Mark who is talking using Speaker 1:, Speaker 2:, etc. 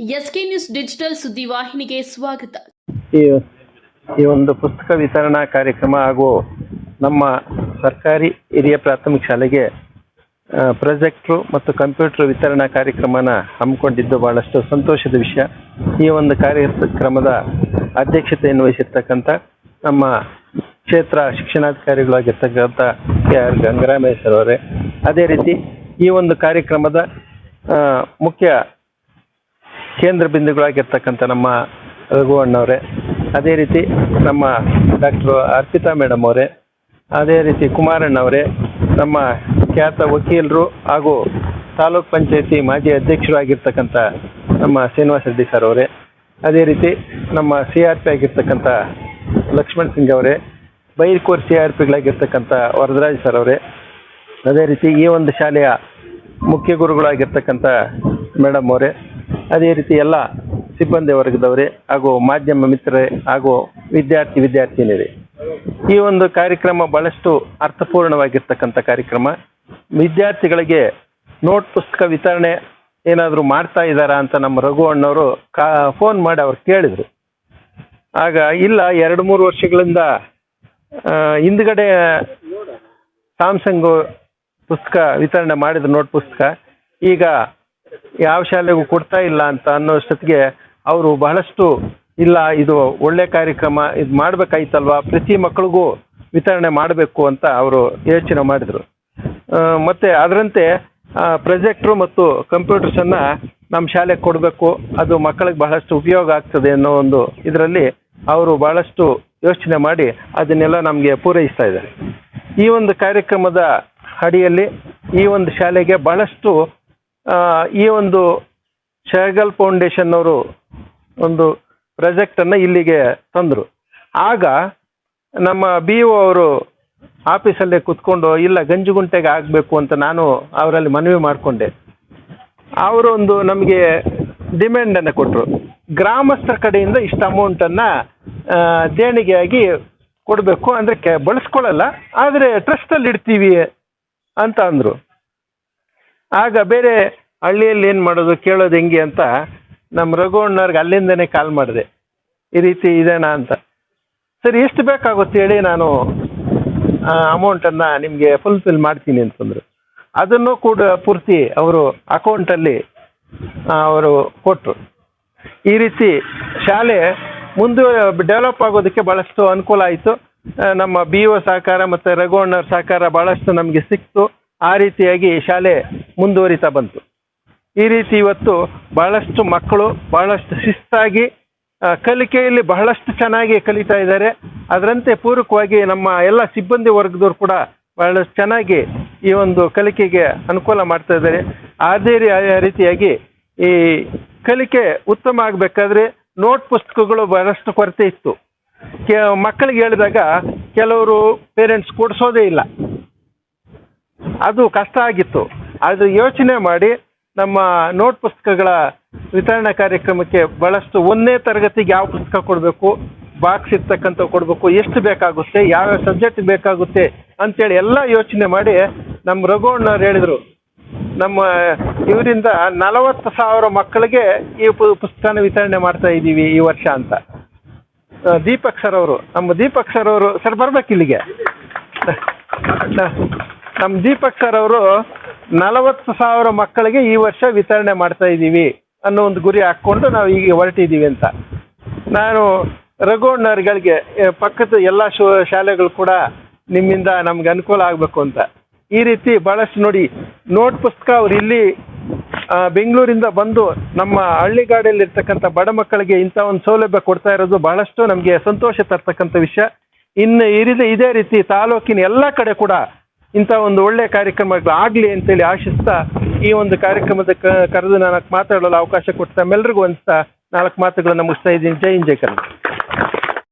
Speaker 1: SK news digital ಸುದ್ದಿವಾಹಿನಿಗೆ ಸ್ವಾಗತ.
Speaker 2: ಈ ಒಂದು ಪುಸ್ತಕ ವಿತರಣಾ ಕಾರ್ಯಕ್ರಮ ಹಾಗೂ ನಮ್ಮ ಸರ್ಕಾರಿ ಹಿರಿಯ ಪ್ರಾಥಮಿಕ ಶಾಲೆಗೆ ಪ್ರೊಜೆಕ್ಟ್ರು ಮತ್ತು ಕಂಪ್ಯೂಟರ್ ವಿತರಣಾ ಕಾರ್ಯಕ್ರಮನ ಹಮ್ಮಿಕೊಂಡಿದ್ದು ಬಹಳಷ್ಟು ಸಂತೋಷದ ವಿಷಯ. ಈ ಒಂದು ಕಾರ್ಯಕ್ರಮದ ಅಧ್ಯಕ್ಷತೆಯನ್ನು ವಹಿಸಿರ್ತಕ್ಕಂಥ ನಮ್ಮ ಕ್ಷೇತ್ರ ಶಿಕ್ಷಣಾಧಿಕಾರಿಗಳಾಗಿರ್ತಕ್ಕಂಥ ಕೆ ಆರ್ ಗಂಗರಾಮೇಶ್ವರ ಅದೇ ರೀತಿ ಈ ಒಂದು ಕಾರ್ಯಕ್ರಮದ ಮುಖ್ಯ ಕೇಂದ್ರ ಬಿಂದುಗಳಾಗಿರ್ತಕ್ಕಂಥ ನಮ್ಮ ರಘು ಅಣ್ಣವರೇ, ಅದೇ ರೀತಿ ನಮ್ಮ ಡಾಕ್ಟರ್ ಅರ್ಪಿತಾ ಮೇಡಮ್ ಅವರೇ, ಅದೇ ರೀತಿ ಕುಮಾರಣ್ಣವರೇ ನಮ್ಮ ಖ್ಯಾತ ವಕೀಲರು ಹಾಗೂ ತಾಲೂಕ್ ಪಂಚಾಯತಿ ಮಾಜಿ ಅಧ್ಯಕ್ಷರು ಆಗಿರ್ತಕ್ಕಂಥ ನಮ್ಮ ಶ್ರೀನಿವಾಸ ರೆಡ್ಡಿ ಸರ್ ಅವರೇ, ಅದೇ ರೀತಿ ನಮ್ಮ ಸಿ ಆರ್ ಪಿ ಆಗಿರ್ತಕ್ಕಂಥ ಲಕ್ಷ್ಮಣ್ ಸಿಂಗ್ ಅವರೇ ಬೈರ್ಕೋರ್ ಸಿ ಆರ್ ಪಿಗಳಾಗಿರ್ತಕ್ಕಂಥ ವರದರಾಜ್ ಸರ್ ಅವರೇ, ಅದೇ ರೀತಿ ಈ ಒಂದು ಶಾಲೆಯ ಮುಖ್ಯ ಗುರುಗಳಾಗಿರ್ತಕ್ಕಂಥ ಮೇಡಮ್ ಅವರೇ ಅದೇ ರೀತಿ ಎಲ್ಲ ಸಿಬ್ಬಂದಿ ವರ್ಗದವರೇ ಹಾಗೂ ಮಾಧ್ಯಮ ಮಿತ್ರರೇ ಹಾಗೂ ವಿದ್ಯಾರ್ಥಿ ವಿದ್ಯಾರ್ಥಿನಿಯರೇ, ಈ ಒಂದು ಕಾರ್ಯಕ್ರಮ ಬಹಳಷ್ಟು ಅರ್ಥಪೂರ್ಣವಾಗಿರ್ತಕ್ಕಂಥ ಕಾರ್ಯಕ್ರಮ. ವಿದ್ಯಾರ್ಥಿಗಳಿಗೆ ನೋಟ್ ಪುಸ್ತಕ ವಿತರಣೆ ಏನಾದರೂ ಮಾಡ್ತಾ ಇದ್ದಾರಾ ಅಂತ ನಮ್ಮ ರಘು ಅಣ್ಣವರು ಕಾ ಫೋನ್ ಮಾಡಿ ಅವ್ರು ಕೇಳಿದರು. ಆಗ ಇಲ್ಲ, ಎರಡು ಮೂರು ವರ್ಷಗಳಿಂದ ಹಿಂದ್ಗಡೆ ಸ್ಯಾಮ್ಸಂಗ್ ಪುಸ್ತಕ ವಿತರಣೆ ಮಾಡಿದ ನೋಟ್ ಪುಸ್ತಕ. ಈಗ ಯಾವ ಶಾಲೆಗೂ ಕೊಡ್ತಾ ಇಲ್ಲ ಅಂತ ಅನ್ನೋಷ್ಟೊತ್ತಿಗೆ ಅವರು ಬಹಳಷ್ಟು, ಇಲ್ಲ, ಇದು ಒಳ್ಳೆ ಕಾರ್ಯಕ್ರಮ, ಇದು ಮಾಡ್ಬೇಕಾಯ್ತಲ್ವಾ, ಪ್ರತಿ ಮಕ್ಕಳಿಗೂ ವಿತರಣೆ ಮಾಡಬೇಕು ಅಂತ ಅವರು ಯೋಚನೆ ಮಾಡಿದರು. ಮತ್ತೆ ಅದರಂತೆ ಪ್ರೊಜೆಕ್ಟ್ರು ಮತ್ತು ಕಂಪ್ಯೂಟರ್ಸನ್ನು ನಮ್ಮ ಶಾಲೆಗೆ ಕೊಡಬೇಕು, ಅದು ಮಕ್ಕಳಿಗೆ ಬಹಳಷ್ಟು ಉಪಯೋಗ ಆಗ್ತದೆ ಅನ್ನೋ ಒಂದು ಇದರಲ್ಲಿ ಅವರು ಬಹಳಷ್ಟು ಯೋಚನೆ ಮಾಡಿ ಅದನ್ನೆಲ್ಲ ನಮಗೆ ಪೂರೈಸ್ತಾ ಇದ್ದಾರೆ. ಈ ಒಂದು ಕಾರ್ಯಕ್ರಮದ ಅಡಿಯಲ್ಲಿ ಈ ಒಂದು ಶಾಲೆಗೆ ಬಹಳಷ್ಟು ಈ ಒಂದು ಶಹಗಲ್ ಫೌಂಡೇಶನ್ ಅವರು ಒಂದು ಪ್ರಾಜೆಕ್ಟನ್ನು ಇಲ್ಲಿಗೆ ತಂದರು. ಆಗ ನಮ್ಮ ಬಿ ಒ ಅವರು ಆಫೀಸಲ್ಲೇ ಕುತ್ಕೊಂಡು, ಇಲ್ಲ, ಗಂಜುಗುಂಟೆಗೆ ಆಗಬೇಕು ಅಂತ ನಾನು ಅವರಲ್ಲಿ ಮನವಿ ಮಾಡಿಕೊಂಡೆ. ಅವರು ಒಂದು ನಮಗೆ ಡಿಮ್ಯಾಂಡನ್ನು ಕೊಟ್ಟರು ಗ್ರಾಮಸ್ಥರ ಕಡೆಯಿಂದ ಇಷ್ಟು ಅಮೌಂಟನ್ನು ದೇಣಿಗೆಯಾಗಿ ಕೊಡಬೇಕು ಅಂದರೆ ಕೆ, ಬಳಸ್ಕೊಳ್ಳಲ್ಲ, ಆದರೆ ಟ್ರಸ್ಟಲ್ಲಿ ಇಡ್ತೀವಿ ಅಂತ ಅಂದರು. ಆಗ ಬೇರೆ ಹಳ್ಳಿಯಲ್ಲಿ ಏನು ಮಾಡೋದು, ಕೇಳೋದು ಹೆಂಗೆ ಅಂತ ನಮ್ಮ ರಘು ಅಣ್ಣವ್ರಿಗೆ ಅಲ್ಲಿಂದನೇ ಕಾಲ್ ಮಾಡಿದೆ. ಈ ರೀತಿ ಇದೇನಾ ಅಂತ. ಸರಿ, ಎಷ್ಟು ಬೇಕಾಗುತ್ತೆ ಹೇಳಿ ನಾನು ಅಮೌಂಟನ್ನು ನಿಮಗೆ ಫುಲ್ಫಿಲ್ ಮಾಡ್ತೀನಿ ಅಂತಂದರು ಅದನ್ನು ಕೂಡ ಪೂರ್ತಿ ಅವರು ಅಕೌಂಟಲ್ಲಿ ಅವರು ಕೊಟ್ಟರು ಈ ರೀತಿ ಶಾಲೆ ಮುಂದೆ ಡೆವಲಪ್ ಆಗೋದಕ್ಕೆ ಭಾಳಷ್ಟು ಅನುಕೂಲ ಆಯಿತು. ನಮ್ಮ ಬಿ ಒ ಸಹಕಾರ ಮತ್ತು ರಘು ಅಣ್ಣವ್ರ ಸಹಕಾರ ಭಾಳಷ್ಟು ನಮಗೆ ಸಿಕ್ತು. ಆ ರೀತಿಯಾಗಿ ಶಾಲೆ ಮುಂದುವರಿತಾ ಬಂತು. ಈ ರೀತಿ ಇವತ್ತು ಬಹಳಷ್ಟು ಮಕ್ಕಳು ಬಹಳಷ್ಟು ಶಿಸ್ತಾಗಿ ಕಲಿಕೆಯಲ್ಲಿ ಬಹಳಷ್ಟು ಚೆನ್ನಾಗಿ ಕಲಿತಾ ಇದ್ದಾರೆ. ಅದರಂತೆ ಪೂರಕವಾಗಿ ನಮ್ಮ ಎಲ್ಲ ಸಿಬ್ಬಂದಿ ವರ್ಗದವರು ಕೂಡ ಬಹಳಷ್ಟು ಚೆನ್ನಾಗಿ ಈ ಒಂದು ಕಲಿಕೆಗೆ ಅನುಕೂಲ ಮಾಡ್ತಾ ಇದ್ದಾರೆ. ಅದೇ ರೀತಿಯಾಗಿ ಈ ಕಲಿಕೆ ಉತ್ತಮ ಆಗಬೇಕಾದ್ರೆ ನೋಟ್ ಪುಸ್ತಕಗಳು ಬಹಳಷ್ಟು ಕೊರತೆ ಇತ್ತು. ಕೆ, ಮಕ್ಕಳಿಗೆ ಹೇಳಿದಾಗ ಕೆಲವರು ಪೇರೆಂಟ್ಸ್ ಕೊಡಿಸೋದೇ ಇಲ್ಲ. ಅದು ಕಷ್ಟ ಆಗಿತ್ತು. ಅದು ಯೋಚನೆ ಮಾಡಿ ನಮ್ಮ ನೋಟ್ ಪುಸ್ತಕಗಳ ವಿತರಣಾ ಕಾರ್ಯಕ್ರಮಕ್ಕೆ ಬಹಳಷ್ಟು ಒಂದನೇ ತರಗತಿಗೆ ಯಾವ ಪುಸ್ತಕ ಕೊಡಬೇಕು ಬಾಕ್ಸ್ ಇರ್ತಕ್ಕಂಥ ಕೊಡಬೇಕು, ಎಷ್ಟು ಬೇಕಾಗುತ್ತೆ ಯಾವ್ಯಾವ ಸಬ್ಜೆಕ್ಟ್ ಬೇಕಾಗುತ್ತೆ ಅಂತೇಳಿ ಎಲ್ಲ ಯೋಚನೆ ಮಾಡಿ ನಮ್ಮ ರಘು ಅಣ್ಣವ್ರು ಹೇಳಿದರು. ನಮ್ಮ ಇವರಿಂದ ನಲವತ್ತು ಸಾವಿರ ಮಕ್ಕಳಿಗೆ ಈ ಪುಸ್ತಕನ ವಿತರಣೆ ಮಾಡ್ತಾ ಇದ್ದೀವಿ ಈ ವರ್ಷ ಅಂತ. ದೀಪಕ್ ಸರ್ ಅವರು, ನಮ್ಮ ದೀಪಕ್ ಸರ್ ಅವರು ಸರ್ ಬರ್ಬೇಕು ಇಲ್ಲಿಗೆ ನಮ್ಮ ದೀಪಕ್ ಸರ್ ಅವರು ನಲವತ್ತು ಸಾವಿರ ಮಕ್ಕಳಿಗೆ ಈ ವರ್ಷ ವಿತರಣೆ ಮಾಡ್ತಾ ಇದ್ದೀವಿ ಅನ್ನೋ ಒಂದು ಗುರಿ ಹಾಕ್ಕೊಂಡು ನಾವು ಈಗ ಹೊರಟಿದ್ದೀವಿ ಅಂತ. ನಾನು ರಘುವಣ್ಣವ್ರಿಗೆ ಪಕ್ಕದ ಎಲ್ಲ ಶಾಲೆಗಳು ಕೂಡ ನಿಮ್ಮಿಂದ ನಮ್ಗೆ ಅನುಕೂಲ ಆಗಬೇಕು ಅಂತ. ಈ ರೀತಿ ಭಾಳಷ್ಟು ನೋಡಿ, ನೋಟ್ ಪುಸ್ತಕ ಅವ್ರು ಇಲ್ಲಿ ಬೆಂಗಳೂರಿಂದ ಬಂದು ನಮ್ಮ ಹಳ್ಳಿಗಾಡಲ್ಲಿ ಇರ್ತಕ್ಕಂಥ ಬಡ ಮಕ್ಕಳಿಗೆ ಇಂಥ ಒಂದು ಸೌಲಭ್ಯ ಕೊಡ್ತಾ ಇರೋದು ಬಹಳಷ್ಟು ನಮಗೆ ಸಂತೋಷ ತರ್ತಕ್ಕಂಥ ವಿಷಯ. ಇನ್ನು ಇರಿದ ಇದೇ ರೀತಿ ತಾಲೂಕಿನ ಎಲ್ಲ ಕಡೆ ಕೂಡ ಇಂಥ ಒಂದು ಒಳ್ಳೆ ಕಾರ್ಯಕ್ರಮಗಳು ಆಗಲಿ ಅಂತೇಳಿ ಆಶಿಸ್ತಾ ಈ ಒಂದು ಕಾರ್ಯಕ್ರಮದ ಕರೆದು ನಾಲ್ಕು ಮಾತಾಡಲು ಅವಕಾಶ ಕೊಟ್ಟು ತಮ್ಮೆಲ್ಲರಿಗೂ ಅನಿಸ್ತಾ ನಾಲ್ಕು ಮಾತುಗಳನ್ನು ಮುಗಿಸ್ತಾ ಇದ್ದೀನಿ. ಜೈ ಹಿಂದ್, ಜೈ ಕರ್ನಾಟಕ